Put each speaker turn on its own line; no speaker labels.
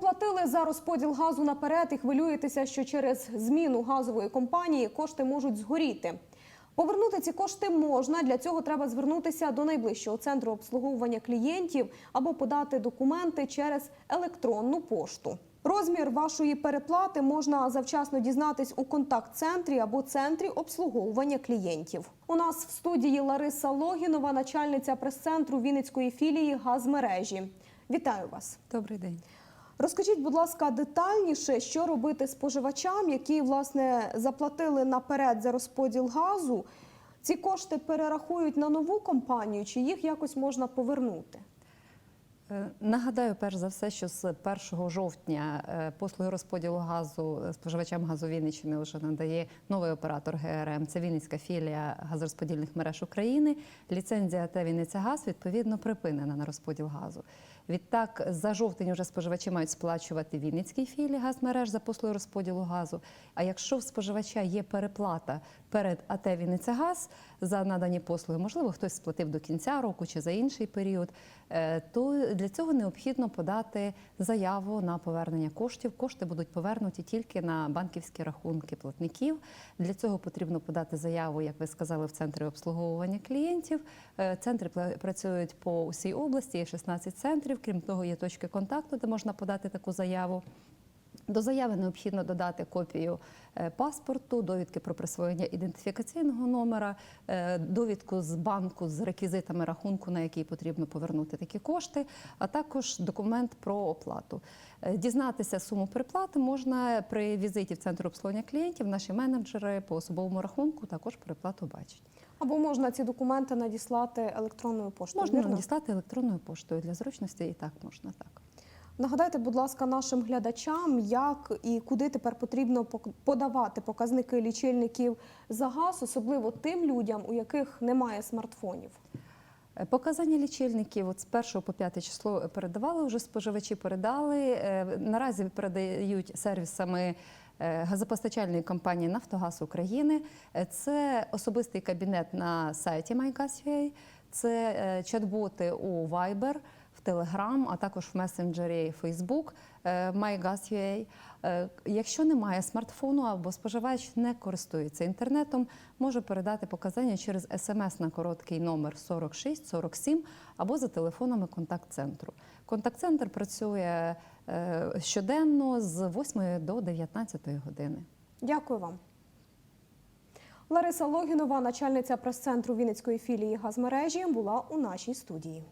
Проплатили за розподіл газу наперед і хвилюєтеся, що через зміну газової компанії кошти можуть згоріти. Повернути ці кошти можна. Для цього треба звернутися до найближчого центру обслуговування клієнтів або подати документи через електронну пошту. Розмір вашої переплати можна завчасно дізнатись у контакт-центрі або центрі обслуговування клієнтів. У нас в студії Лариса Логінова, начальниця прес-центру Вінницької філії газмережі. Вітаю вас.
Добрий день.
Розкажіть, будь ласка, детальніше, що робити споживачам, які власне заплатили наперед за розподіл газу. Ці кошти перерахують на нову компанію, чи їх якось можна повернути?
Е, Нагадаю, перш за все, що з 1 жовтня е, послуги розподілу газу е, споживачам газу Вінниччини вже надає новий оператор ГРМ. Це Вінницька філія газорозподільних мереж України. Ліцензія ТЕ «Вінниця Газ» відповідно припинена на розподіл газу. Відтак, за жовтень вже споживачі мають сплачувати Вінницькій філії газмереж за послуги розподілу газу. А якщо в споживача є переплата перед АТ «Вінниця Газ» за надані послуги, можливо, хтось сплатив до кінця року чи за інший період, то для цього необхідно подати заяву на повернення коштів. Кошти будуть повернуті тільки на банківські рахунки платників. Для цього потрібно подати заяву, як ви сказали, в центри обслуговування клієнтів. Е, Центри працюють по усій області, є 16 центрів. Крім того, є точки контакту, де можна подати таку заяву. До заяви необхідно додати копію е, паспорту, довідки про присвоєння ідентифікаційного номера, е, довідку з банку з реквізитами рахунку, на який потрібно повернути такі кошти, а також документ про оплату. Е, Дізнатися суму переплати можна при візиті в центр обслуговування клієнтів. Наші менеджери по особовому рахунку також переплату бачать.
Або можна ці документи надіслати електронною поштою?
Можна
вірно?
надіслати електронною поштою для зручності, і так можна так.
Нагадайте, будь ласка, нашим глядачам, як і куди тепер потрібно подавати показники лічильників за газ, особливо тим людям, у яких немає смартфонів.
Е, Показання лічильників от з 1 по 5 число передавали, вже споживачі передали. Е, Наразі передають сервісами е, газопостачальної компанії Нафтогаз України. Це особистий кабінет на сайті MyGas.ua, це чат-боти у Viber, в Telegram, а також в месенджері е, MyGas.ua. Е, Якщо немає смартфону або споживач не користується інтернетом, може передати показання через смс на короткий номер 4647 або за телефонами контакт-центру. Контакт-центр працює е, щоденно з 8 до 19 години.
Дякую вам. Лариса Логінова, начальниця прес-центру Вінницької філії газмережі, була у нашій студії.